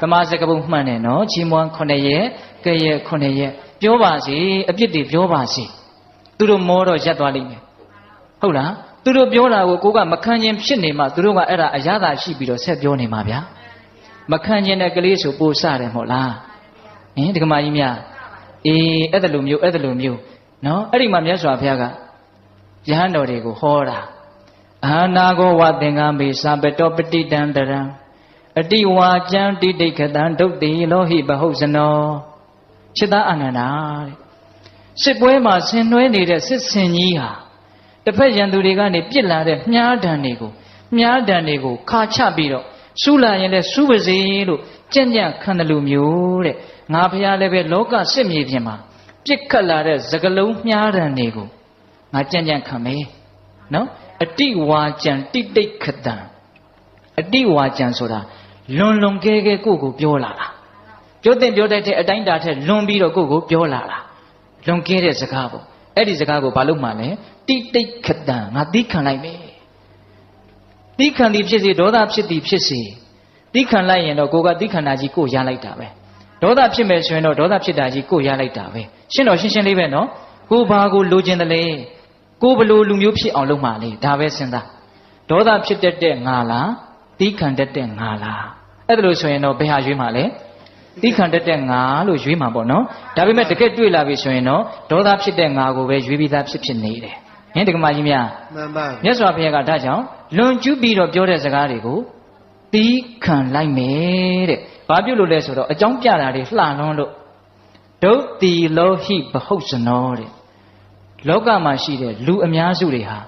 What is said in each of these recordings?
သမာစကပုံမှန်တယ်နော်ချီးမွမ်း9ရက်ကဲရက်9ရက်ပြောပါစေအပြစ်တွေပြောပါစေသူတို့မောတော့ရက်သွားလိမ့်မယ်ဟုတ်လားသူတို့ပြောတာကိုကိုကမခံခြင်းဖြစ်နေမှသူတို့ကအဲ့ဒါအရသာရှိပြီးတော့ဆက်ပြောနေမှာဗျာမခံခြင်းတဲ့ကလေးဆိုပို့စတယ်မဟုတ်လားဟင်ဒီကမာကြီးများအေးအဲ့ဒါလိုမျိုးအဲ့ဒါလိုမျိုးနော်အဲ့ဒီမှာမြတ်စွာဘုရားကယဟန်တော်တွေကိုဟောတာအာနာကိုဝသင်္ကမေသဗတောပတိတံတရံ အတိဝါကျံတိတိခတံဒုတ်တိလောဟိဘဟုတ်ဇနောခြေသားအာနန္ဒာတဲ့စစ်ပွဲမှာဆင်နွှဲနေတဲ့စစ်စင်ကြီးဟာတစ်ဖက်ရန်သူတွေကနေပြစ်လာတဲ့မြားတံတွေကိုမြားတံတွေကိုခါချပြီးတော့စူးလာရင်လည်းစူးပါစေလို့ကြံ့ကြံ့ခံတယ်လို့မျိုးတဲ့ငါဖះလည်းပဲလောကစစ်မြေပြင်မှာပြစ်ခတ်လာတဲ့သကလုံးမြားတံတွေကိုငါကြံ့ကြံ့ခံမယ်နော်အတိဝါကြံတိတိတ်ခတံအတိဝါကြံဆိုတာ လွန်လွန်ကဲကဲကိုယ့်ကိုပြောလာတာပြောတဲ့ပြောတတ်တဲ့အတိုင်းတာထက်လွန်ပြီးတော့ကိုယ့်ကိုပြောလာတာလွန်ကဲတဲ့စကားပေါ့အဲ့ဒီစကားကိုဘာလို့မှလဲတိတိတ်ခတံငါသိခံလိုက်မယ်သိခံသည်ဖြစ်စေဒေါသဖြစ်သည်ဖြစ်စေသိခံလိုက်ရင်တော့ကိုကသိခံတာကြီးကိုရလိုက်တာပဲဒေါသဖြစ်မယ်ဆိုရင်တော့ဒေါသဖြစ်တာကြီးကိုရလိုက်တာပဲရှင်းတော့ရှင်းရှင်းလေးပဲနော်ကိုဘာကိုလိုချင်တယ်လဲကိုဘလို့လူမျိုးဖြစ်အောင်လုပ်မှလေဒါပဲစဉ်းစားဒေါသဖြစ်တတ်တဲ့ငါလား သိခံတတ်တဲ့ငါလားအဲ့ဒါလို့ဆိုရင်တော့ဘယ်ဟာရွေးမှလဲသိခံတတ်တဲ့ငါလို့ရွေးမှာပေါ့နော်ဒါပေမဲ့တကယ်တွေ့လာပြီဆိုရင်တော့ဒေါသဖြစ်တဲ့ငါကိုပဲရွေးပြီးသားဖြစ်ဖြစ်နေတယ်ဟင်တက္ကမကြီးများမှန်ပါမြတ်စွာဘုရားကဒါကြောင့်လွန်ကျူးပြီးတော့ပြောတဲ့စကားတွေကိုသီးခံလိုက်မယ်တဲ့ဘာပြုလို့လဲဆိုတော့အကြောင်းပြတာတွေလှလွန်းလို့ဒုတ်တိလောဟိဘဟုတ်စနောတဲ့လောကမှာရှိတဲ့လူအများစုတွေဟာ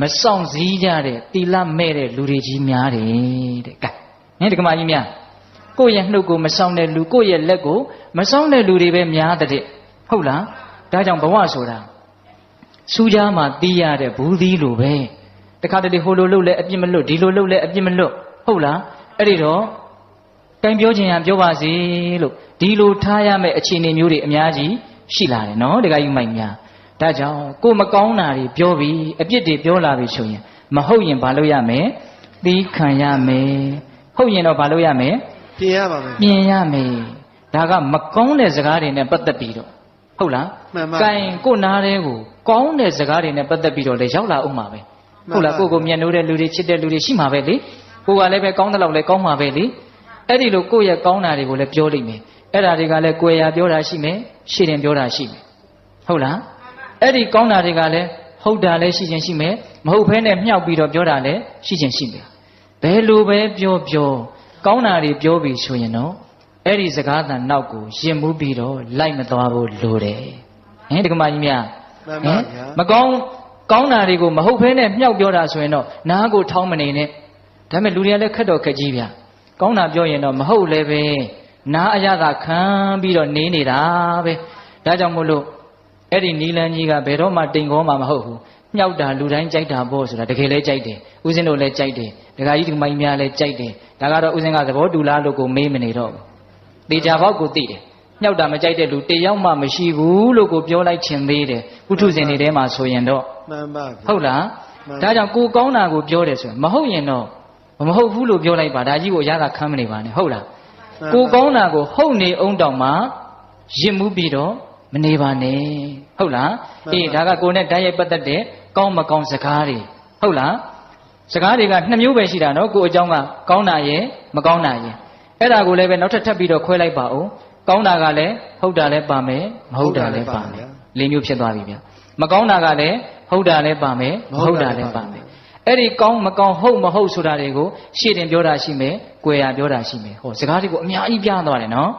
မဆောင်စည်းကြတဲ့တိလမဲ့တဲ့လူတွေကြီးများတယ်တဲ့ကဲဟင်ဒီကမာကြီးများကိုယ့်ရဲ့နှုတ်ကိုမဆောင်တဲ့လူကိုယ့်ရဲ့လက်ကိုမဆောင်တဲ့လူတွေပဲများတဲ့ဟုတ်လားဒါကြောင့်ဘဝဆိုတာစူးကြားမှာတီးရတဲ့ဘူးသီးလိုပဲတခါတလေဟိုလိုလုပ်လဲအပြစ်မလွတ်ဒီလိုလုပ်လဲအပြစ်မလွတ်ဟုတ်လားအဲ့ဒီတော့တိုင်ပြောခြင်းရပြောပါစေလို့ဒီလိုထားရမယ့်အခြေအနေမျိုးတွေအများကြီးရှိလာတယ်နော်တခါယူမိုက်များ ဒါကြောင့်ကိုမကောင်းတာတွေပြောပြီးအပြစ်တွေပြောလာပြီဆိုရင်မဟုတ်ရင်ဘာလုပ်ရမလဲသီးခံရမယ်ဟုတ်ရင်တော့ဘာလုပ်ရမလဲပြင်ရပါမယ်ပြင်ရမယ်ဒါကမကောင်းတဲ့စကားတွေနဲ့ပတ်သက်ပြီးတော့ဟုတ်လားမှန်ပါကင်ကိုနားတဲ့ကိုကောင်းတဲ့စကားတွေနဲ့ပတ်သက်ပြီးတော့လေရောက်လာအောင်ပါပဲမှန်ပါဟုတ်လားကိုကိုမျက်နှိုးတဲ့လူတွေချစ်တဲ့လူတွေရှိမှာပဲလေကိုကလည်းပဲကောင်းတဲ့လောက်လည်းကောင်းမှာပဲလေအဲ့ဒီလိုကိုယ့်ရဲ့ကောင်းတာတွေကိုလည်းပြောလိမ့်မယ်အဲ့ဒါတွေကလည်းကိုယ်ရာပြောတာရှိမယ်ရှည်တယ်ပြောတာရှိမယ်ဟုတ်လား အဲ့ဒီကောင်းတာတွေကလည်းဟုတ်တာလည်းရှိခြင်းရှိမယ်မဟုတ်ဘဲနဲ့မြှောက်ပြီးတော့ပြောတာလည်းရှိခြင်းရှိမယ်ဘယ်လိုပဲပြောပြောကောင်းတာတွေပြောပြီးဆိုရင်တော့အဲ့ဒီစကားသံနောက်ကိုရင်မှုပြီးတော့လိုက်မသွားဖို့လိုတယ်ဟင်ဒီကမာကြီးများမှန်ပါဗျာမကောင်းကောင်းတာတွေကိုမဟုတ်ဘဲနဲ့မြှောက်ပြောတာဆိုရင်တော့နားကိုထောင်းမနေနဲ့ဒါပေမဲ့လူတွေကလည်းခက်တော့ခက်ကြီးဗျာကောင်းတာပြောရင်တော့မဟုတ်လည်းပဲနားအရသာခံပြီးတော့နေနေတာပဲဒါကြောင့်မို့လို့ အဲ့ဒီနီလန်းကြီးကဘယ်တော့မှတိမ်ခေါ်မှမဟုတ်ဘူးမြှောက်တာလူတိုင်းကြိုက်တာပေါ့ဆိုတာတကယ်လဲကြိုက်တယ်ဦးဇင်းတို့လည်းကြိုက်တယ်ဒကာကြီးဒီမိုင်းများလည်းကြိုက်တယ်ဒါကတော့ဦးဇင်းကသဘောတူလားလို့ကိုမေးမနေတော့ဘူးတေချာဘောက်ကိုသိတယ်မြှောက်တာမကြိုက်တဲ့လူတယောက်မှမရှိဘူးလို့ကိုပြောလိုက်ခြင်းသေးတယ်ပုထုဇဉ်တွေထဲမှာဆိုရင်တော့မှန်ပါဗျာဟုတ်လားမှန်ပါဒါကြောင့်ကိုကောင်းတာကိုပြောတယ်ဆိုရင်မဟုတ်ရင်တော့မဟုတ်ဘူးလို့ပြောလိုက်ပါဒါကြီးကိုရတာခမ်းမနေပါနဲ့ဟုတ်လားမှန်ပါကိုကောင်းတာကိုဟုတ်နေအောင်တောင်မှရစ်မှုပြီးတော့မ နေပါနဲ့ဟုတ်လားမှန်ပါအေးဒါကကိုနဲ့တိုက်ရိုက်ပတ်သက်တဲ့ကောင်းမကောင်းစကားတွေဟုတ်လားစကားတွေကနှစ်မျိုးပဲရှိတာနော်ကိုအကြောင်းကကောင်းတာရဲ့မကောင်းတာရဲ့အဲ့ဒါကိုလည်းပဲနောက်ထပ်ထပ်ပြီးတော့ခွဲလိုက်ပါဦးကောင်းတာကလည်းဟုတ်တာလည်းပါမယ်မဟုတ်တာလည်းပါမယ်လေးမျိုးဖြစ်သွားပြီဗျမကောင်းတာကလည်းဟုတ်တာလည်းပါမယ်မဟုတ်တာလည်းပါမယ်အဲ့ဒီကောင်းမကောင်းဟုတ်မဟုတ်ဆိုတာတွေကိုရှေ့တင်ပြောတာရှိမယ်၊ကြွယ်ရပြောတာရှိမယ်။ဟောစကားတွေကိုအများကြီးပြသွားတယ်နော်